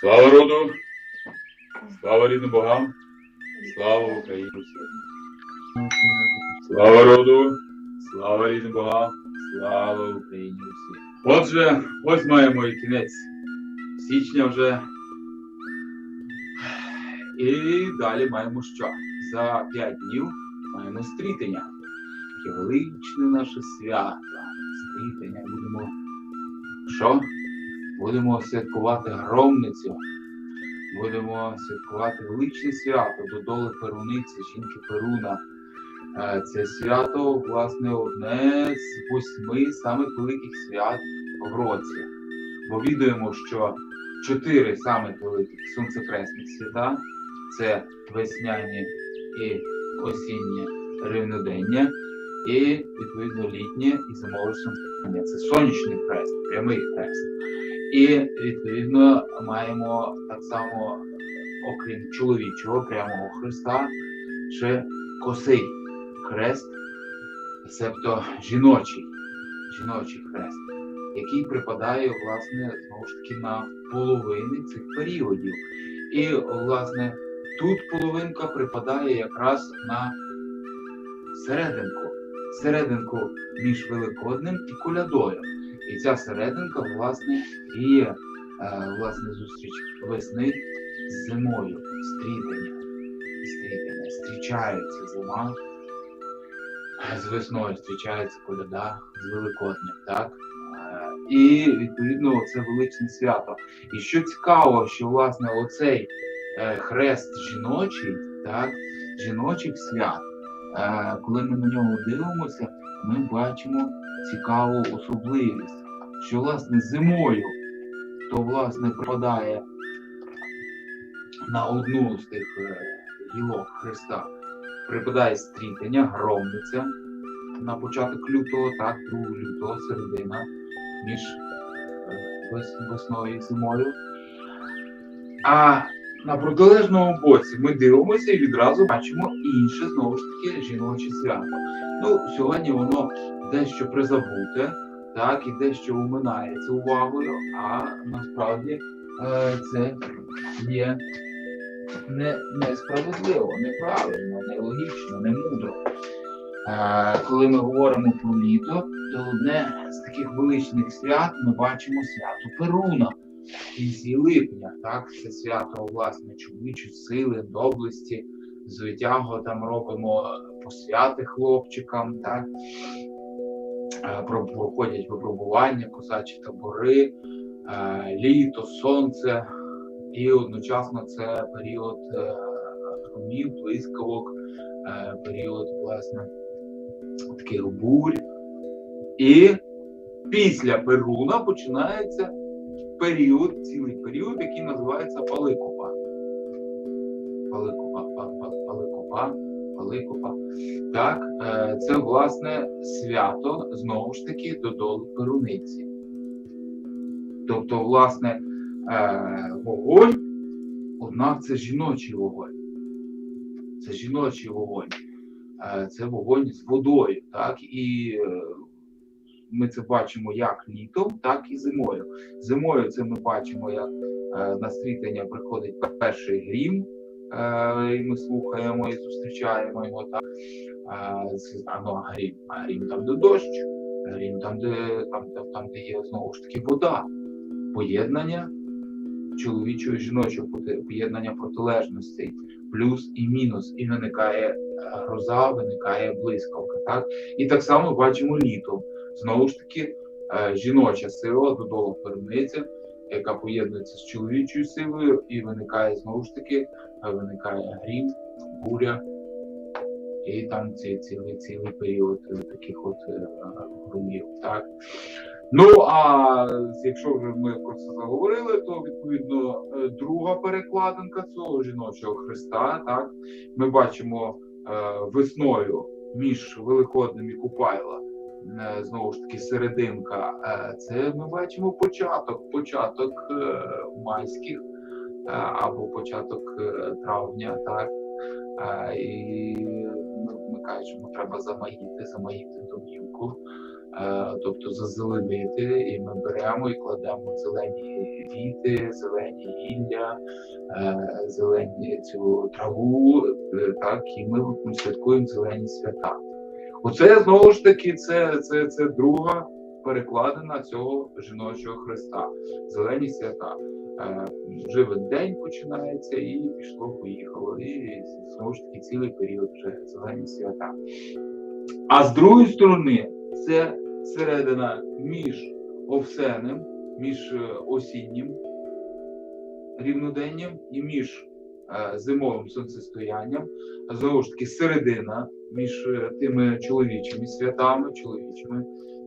Слава роду! Слава рідним богам! Слава Україні! Слава роду! Слава рідним богам! Слава Україні! усі! Отже, ось маємо і кінець січня вже. І далі маємо що? За п'ять днів маємо стрітення. Таке величне наше свято. Стрітення будемо. Що? Будемо святкувати громницю. Будемо святкувати величне свято додоли Перуниці, жінки Перуна. Е, Це свято, власне, одне з восьми самих великих свят в році. Бо відаємо, що чотири самих великих сонцекресних свята це весняні і осіннє рівнодення, і відповідно літнє і зимове сонцестояння. Це сонячний хрест, прямий хрест. І відповідно маємо так само, окрім чоловічого прямого хреста, ще косий хрест, себто жіночий, жіночий хрест, який припадає, власне, знову ж таки на половини цих періодів. І, власне, тут половинка припадає якраз на серединку, серединку між Великоднем і колядою. І ця серединка, власне, є е, власне зустріч весни з зимою, стрітання, стрітання, зустрічається зима. З весною зустрічається коляда з Великоднем, так? Е, І відповідно це величне свято. І що цікаво, що власне оцей е, хрест жіночий, так, жіночих свят, коли ми на нього дивимося, ми бачимо цікаву особливість, що власне зимою то власне припадає на одну з тих е, гілок Христа, припадає стрітення, громниця на початок лютого, так, 2 лютого, середина між е, вес- весною і зимою. А на протилежному боці ми дивимося і відразу бачимо інше знову ж таки жіноче свято. Ну, сьогодні воно дещо призабуте, так, і дещо уминається увагою, а насправді е, це є не, несправедливо, неправильно, нелогічно, не мудро. Е, коли ми говоримо про літо, то одне з таких величних свят ми бачимо свято Перуна в кінці липня. Так, це свято власне чоловічої сили, доблесті, звитяго там робимо посвяти хлопчикам, так проходять випробування, козачі табори, е, літо, сонце, і одночасно це період е, громів, блискавок, е, період власне таких бурь. І після Перуна починається період, цілий період, який називається Паликопа. Паликопа, па- па- Паликопа, Паликопа. Так, е, це власне свято знову ж таки додолу Перуниці. Тобто, власне, е, вогонь, однак це жіночий вогонь. Це жіночий вогонь. Е, Це вогонь з водою. Так? І ми це бачимо як літом, так і зимою. Зимою це ми бачимо, як на стрітання приходить перший грім, і ми слухаємо і зустрічаємо його. Так? А, ну, а грім, а грім там, де дощ, грім там, де, там, там, де є знову ж таки вода, поєднання чоловічого і жіночого, поєднання протилежностей, плюс і мінус, і виникає е, гроза, виникає блискавка. Так? І так само бачимо літом. Знову ж таки, е, жіноча сила додолу перениця, яка поєднується з чоловічою силою, і виникає знову ж таки, виникає грім, буря. І там ці, цілий, цілий період таких от е, громів. Так? Ну а якщо вже ми про це заговорили, то відповідно е, друга перекладинка цього жіночого хреста, так ми бачимо е, весною між Великодним і Купайла. Е, Знову ж таки, серединка. е, Це ми бачимо початок, початок е, майських або початок травня, так. І ми, ми кажемо, треба замаїти, замаїти домівку. тобто зазеленити, і ми беремо і кладемо зелені віти, зелені гілля, зелені цю траву, так, і ми святкуємо зелені свята. Оце знову ж таки, це, це, це друга перекладина цього жіночого Христа. Зелені свята. Е, Живий день починається і пішло, поїхало. І знову ж таки цілий період вже зелені свята. А з другої сторони, це середина між овсенним, між е, осіннім рівноденням і між зимовим сонцестоянням. Знову ж таки, середина між е, тими чоловічими святами, чоловічими.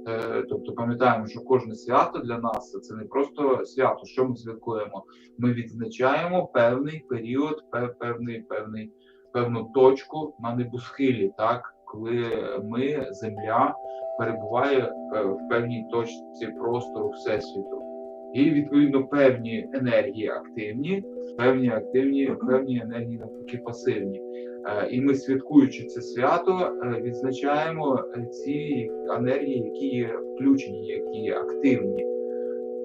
Е, Тобто пам'ятаємо, що кожне свято для нас це не просто свято. Що ми святкуємо? Ми відзначаємо певний період, певний, певний, певну точку на небосхилі, так коли ми, земля, перебуває е, в певній точці простору всесвіту. І відповідно певні енергії активні, певні активні, певні енергії навпаки пасивні. Е, І ми, святкуючи це свято, е, відзначаємо ці енергії, які є включені, які є активні,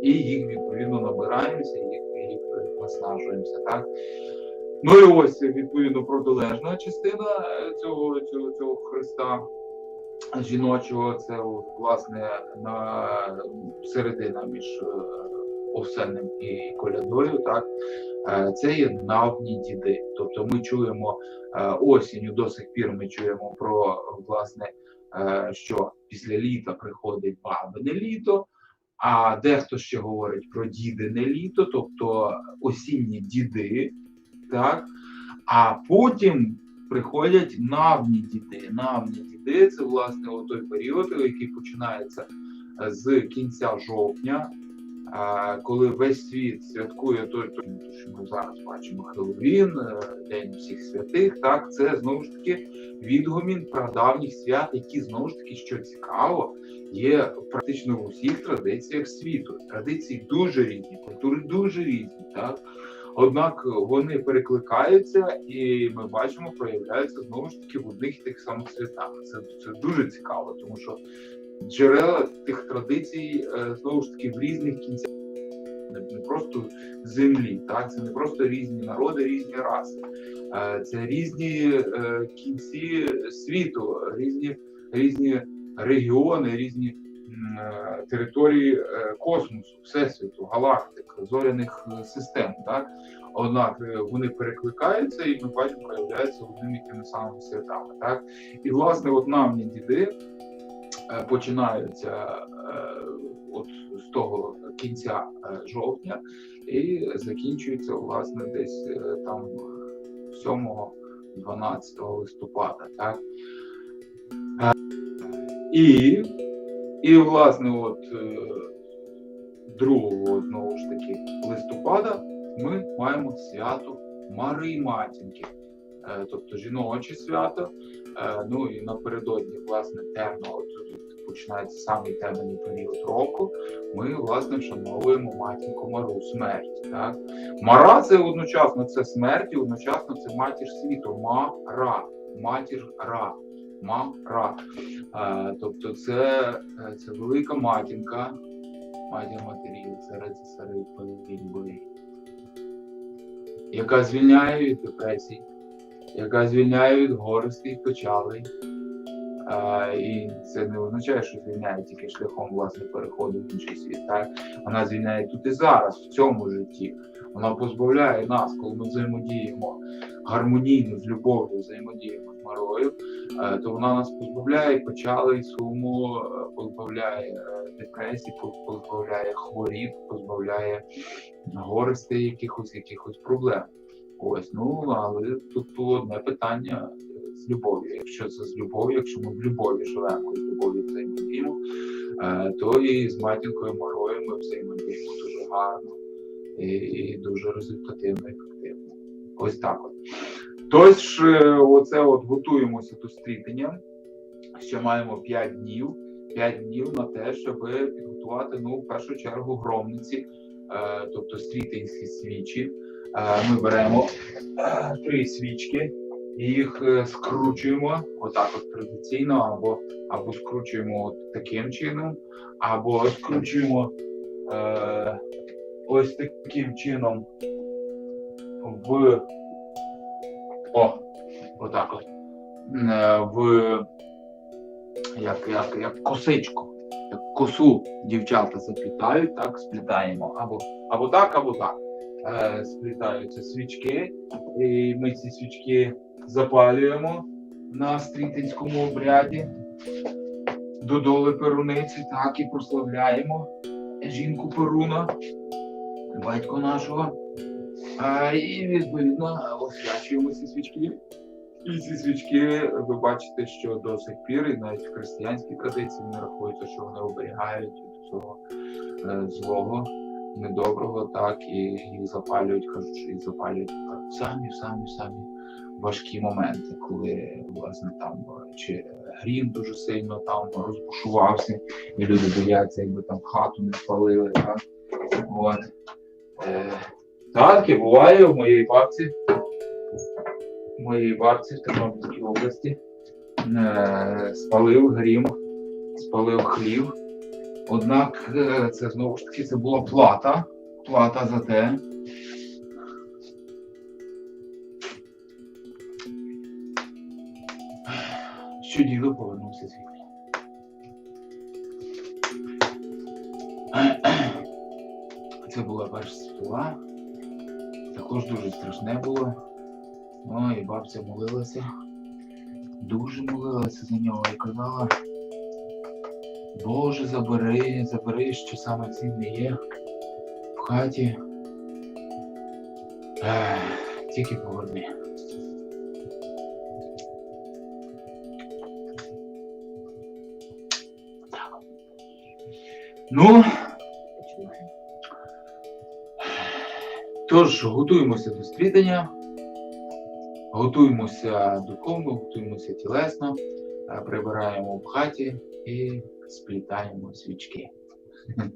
і їх відповідно набираємося, їх, їх наснажуємося. Так? Ну і ось відповідно протилежна частина е, цього, цього, цього Христа жіночого, це власне на середина між е, і колядою. Так? Е, Це є навні діди. Тобто ми чуємо е, осінню, до сих пір ми чуємо про власне, е, що після літа приходить бабине літо, а дехто ще говорить про дідине літо, тобто осінні діди, так? а потім приходять навні діди. Навні діди це власне той період, який починається з кінця жовтня, коли весь світ святкує той, що ми зараз бачимо Хеллоуін, е, День всіх святих, так це знову ж таки відгомін прадавніх свят, які знову ж таки, що цікаво, є практично в усіх традиціях світу. Традиції дуже різні, культури дуже різні, так. Однак вони перекликаються, і ми бачимо, проявляються знову ж таки в одних і тих самих святах. Це, це дуже цікаво, тому що джерела тих традицій е, знову ж таки в різних кінцях, не просто землі, так це не просто різні народи, різні раси, Е, це різні е, кінці світу, різні, різні регіони, різні території космосу, всесвіту, галактик, зоряних систем. Так? Однак вони перекликаються, і ми бачимо, проявляються одними тими самими святами. Так? І власне, от намні діди починаються е, от з того кінця е, жовтня і закінчуються власне десь е, там 7-12 листопада. Так? Е, І, і власне, от е, 2 знову ж таки листопада ми маємо свято Марії Матінки, Е, тобто жіноче свято. Е, Ну і напередодні, власне, темно, тут починається самий темний період року. Ми, власне, вшановуємо матінку Мару, смерть. Так? Мара це одночасно це смерть, і одночасно це матір світу. Мара, матір Ра. Мара. Е, Тобто це, е, це велика матінка, матір матерів, цариці цари яка звільняє від депресій, яка звільняє від горестей, печалей. А, і це не означає, що звільняє тільки шляхом власне переходу в інший світ. Так? Вона звільняє тут і зараз, в цьому житті. Вона позбавляє нас, коли ми взаємодіємо гармонійно з любов'ю, взаємодіємо з Марою, е, то вона нас позбавляє печалей, суму, е, позбавляє е, депресії, позбавляє хворіб, позбавляє горестей, якихось якихось проблем. Ось, ну але тут було одне питання е, з любов'ю. Якщо це з любов'ю, якщо ми в любові живемо з любов'ю взаємодіємо, е, то і з матінкою Марою ми взаємодіємо дуже гарно і, і дуже результативно і ефективно. Ось так от. Тож, е, оце от готуємося до стрітення. Ще маємо 5 днів. 5 днів на те, щоб підготувати ну, в першу чергу громниці, тобто стрітинські свічі. Е, Ми беремо е, три свічки і їх е, скручуємо отак от традиційно, або, або скручуємо от таким чином, або скручуємо е, ось таким чином в о, отак от. В як, як, як косичку. Косу дівчата заплітають, так, сплітаємо. Або, або так, або так. Е, сплітаються свічки, і ми ці свічки запалюємо на стрітинському обряді до доли перуниці, так і прославляємо жінку Перуна, батько нашого. І відповідно освячуємо ці свічки. І ці свічки, ви бачите, що до сих пір, і навіть в християнській традиції не рахується, що вони оберігають від цього е, злого, недоброго, так, і їх запалюють, кажуть, їх запалюють самі, самі, самі важкі моменти, коли власне там чи грім дуже сильно там розбушувався, і люди бояться, якби там хату не спалили. Так, От. Е, так, і буває в моїй бабці в моїй бабці в Тернопільській області е, спалив грім, спалив хлів. Однак е, це знову ж таки це була плата. Плата за те. Що діло повернувся світ. Це була перша світова. Також дуже страшне було. Ну і бабця молилася. Дуже молилася за нього і казала. Боже, забери, забери, що саме цінне є в хаті. Ех, тільки поверни. Ну, тож, готуємося до стрітання. Готуємося духовно, готуємося тілесно, прибираємо в хаті і сплітаємо свічки.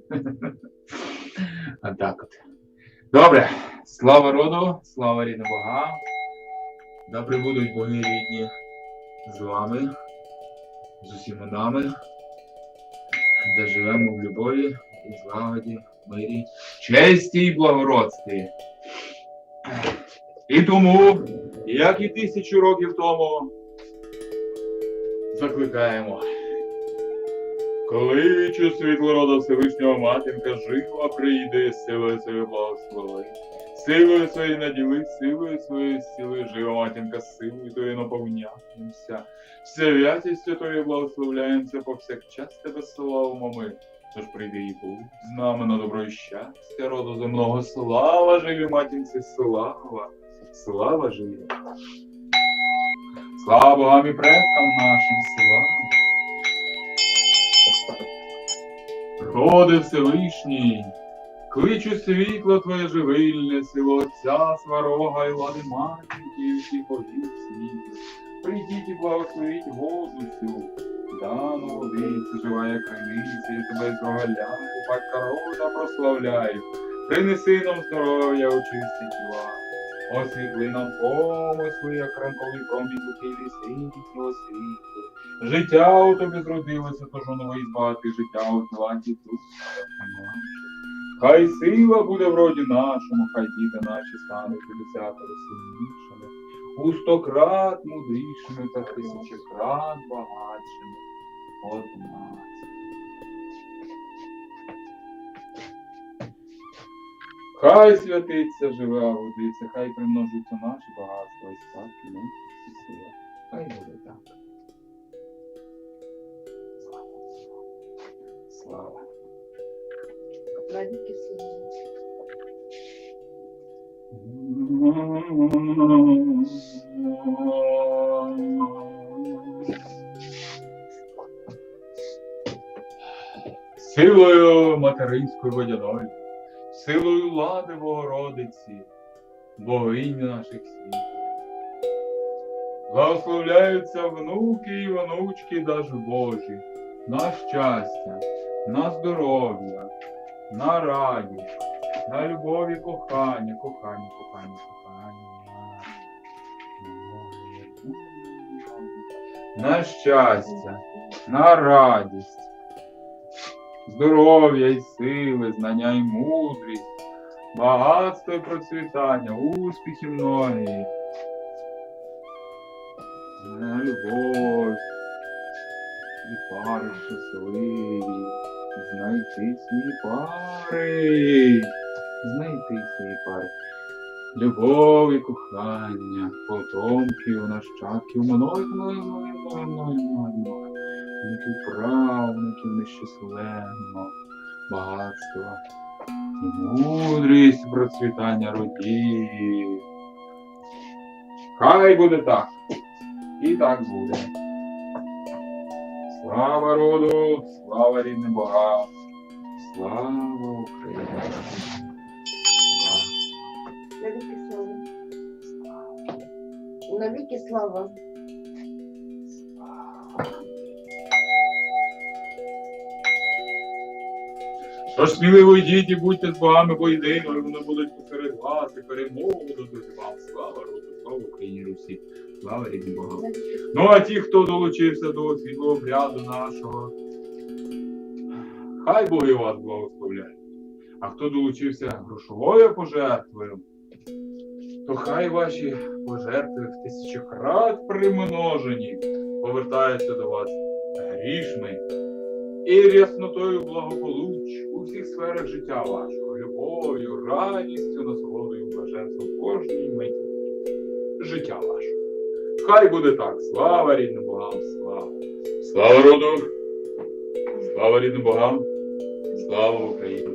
Отак от. Добре. Слава роду, слава рідним богам. Да прибудуть боги рідні з вами, з усіма нами, де живемо в любові і злагоді, мирі, честі і благородстві. І тому як і тисячу років тому, закликаємо. Кличу світло рода Всевишнього матінка, жива прийди, силою своєю благослови. Силою своєю наділи, силою своєю сили, жива матінка, силою твоєю наповняємося. Святістю твоєю благословляємося повсякчас тебе славимо ми. Тож прийди і будь з нами на добро і щастя, роду земного, слава живі матінці, слава. Слава живі. Слава Богам і предкам нашим, слава. Роди Всевишній, кличу світло твоє живильне, сило Отця, сварога і лади матінки, всіх богів світу. Прийдіть і благословіть воду цю, дану водицю, живая криниця, і тебе здогаляю, батька рода прославляю. Принеси нам здоров'я, очисти тіла. Освітли нам помисли, як ранковий промінь луки світло світло. Життя у тобі зродилося, тож воно і збагати життя у платі тут. Хай сила буде в роді нашому, хай діти наші стануть десятеро сильнішими, у стократ мудрішими та тисячекрат багатшими от Хай святиться жива водиця, хай примножуються наші багатства і статки, ми і сила. Хай буде так. Слава. Силою материнської водяної, силою лади Богородиці, богині наших світів. Благословляються внуки і внучки даже Божі, на щастя, на здоров'я, на радість, на любов і кохання, кохання, кохання, кохання. на щастя, на радість, здоров'я і сили, знання і мудрість, багатство і процвітання, успіхи многі, любов і пари щасливі, знайти свої пари, знайти свої пари. Любов і кохання, потомків, нащадків, многих, многих, многих, многих, многих, правнуків нещасленного, багатства і мудрість процвітання родів. Хай буде так. І так буде. Слава роду, слава рідним богам, слава Україні. Навіки слава. Навіки слава. Тож сміливо йдіть і будьте з богами поєдиною, вони будуть посеред вас і перемогу дадуть вам. Слава роду, слава Україні Русі, слава рідним богам. Ну а ті, хто долучився до світлого обряду нашого, хай Боги вас благословляють. А хто долучився грошовою пожертвою, то хай ваші пожертви в тисячократ примножені повертаються до вас грішми і ряснотою благополуч у всіх сферах життя вашого, любов'ю, радістю, насолодою, блаженством кожній миті життя вашого. Хай буде так. Слава рідним богам, слава. Слава роду, слава рідним богам, слава Україні.